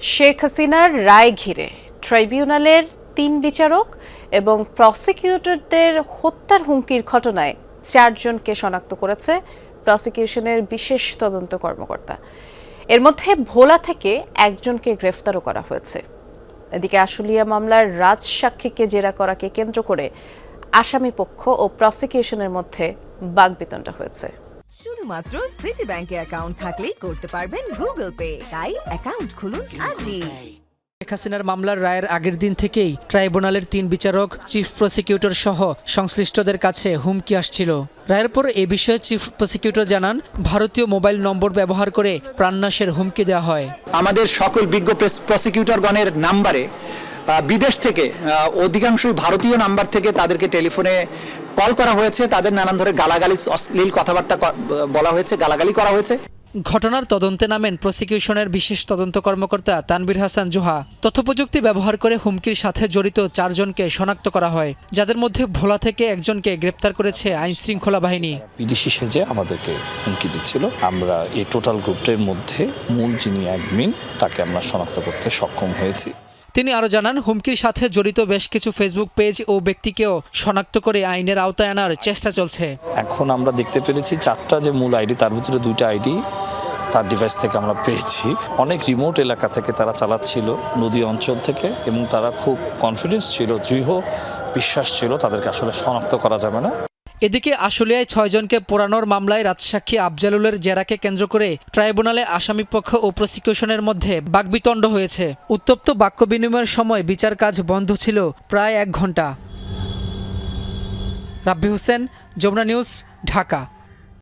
শেখ হাসিনার রায় ঘিরে ট্রাইব্যুনালের তিন বিচারক এবং প্রসিকিউটরদের হত্যার হুমকির ঘটনায় চারজনকে শনাক্ত করেছে প্রসিকিউশনের বিশেষ তদন্ত কর্মকর্তা। এর মধ্যে ভোলা থেকে একজনকে গ্রেফতারও করা হয়েছে। এদিকে আশুলিয়া মামলার রাজ সাক্ষীকে জেরা করাকে কেন্দ্র করে আসামি পক্ষ ও প্রসিকিউশনের মধ্যে বাগবিতণ্ডা হয়েছে। শুধুমাত্র সিটি ব্যাংকে অ্যাকাউন্ট থাকলেই করতে পারবেন গুগল পে তাই অ্যাকাউন্ট খুলুন আজই। শেখ হাসিনার মামলার রায়ের আগের দিন থেকেই ট্রাইব্যুনালের তিন বিচারক চিফ প্রসিকিউটর সহ সংশ্লিষ্টদের কাছে হুমকি আসছিল। রায়ের পর এ বিষয়ে চিফ প্রসিকিউটর জানান ভারতীয় মোবাইল নম্বর ব্যবহার করে প্রাণনাশের হুমকি দেওয়া হয়। আমাদের সকল বিজ্ঞ প্রসিকিউটরগণের নাম্বারে বিদেশ থেকে অধিকাংশই ভারতীয় নাম্বার থেকে তাদেরকে টেলিফোনে কল করা হয়েছে। তাদের নানান ধরনের গালাগালি অশ্লীল কথাবার্তা বলা হয়েছে গালাগালি করা হয়েছে। ঘটনার তদন্তে নামেন প্রসিকিউশনের বিশেষ তদন্ত কর্মকর্তা তানবির হাসান জোহা। তথ্যপ্রযুক্তি ব্যবহার করে হুমকির সাথে জড়িত চারজনকে শনাক্ত করা হয় যাদের মধ্যে ভোলা থেকে একজনকে গ্রেপ্তার করেছে আইন শৃঙ্খলা বাহিনী। বিদেশি সেজে আমাদেরকে হুমকি দিচ্ছিল। আমরা এই টোটাল গ্রুপটির মধ্যে মূল যিনি অ্যাডমিন তাকে আমরা শনাক্ত করতে সক্ষম হয়েছি। তিনি আরও জানান, হুমকির সাথে জড়িত বেশ কিছু ফেসবুক পেজ ও ব্যক্তিকেও শনাক্ত করে আইনের আওতায় আনার চেষ্টা চলছে। এখন আমরা দেখতে পেরেছি চারটা যে মূল আইডি, তার ভিতরে দুইটা আইডি তার ডিভাইস থেকে আমরা পেয়েছি। অনেক রিমোট এলাকা থেকে তারা চালাচ্ছিল, নদী অঞ্চল থেকে, এবং তারা খুব কনফিডেন্স ছিল, দৃঢ় বিশ্বাস ছিল তাদেরকে আসলে শনাক্ত করা যাবে না। এদিকে আশুলিয়ায় ছয়জনকে পোড়ানোর মামলায় রাজসাক্ষী আফজালুলের জেরাকে কেন্দ্র করে ট্রাইব্যুনালে আসামিপক্ষ ও প্রসিকিউশনের মধ্যে বাকবিতণ্ড হয়েছে। উত্তপ্ত বাক্য বিনিময়ের সময় বিচার কাজ বন্ধ ছিল প্রায় এক ঘণ্টা রাব্বি হোসেন, যমুনা নিউজ, ঢাকা।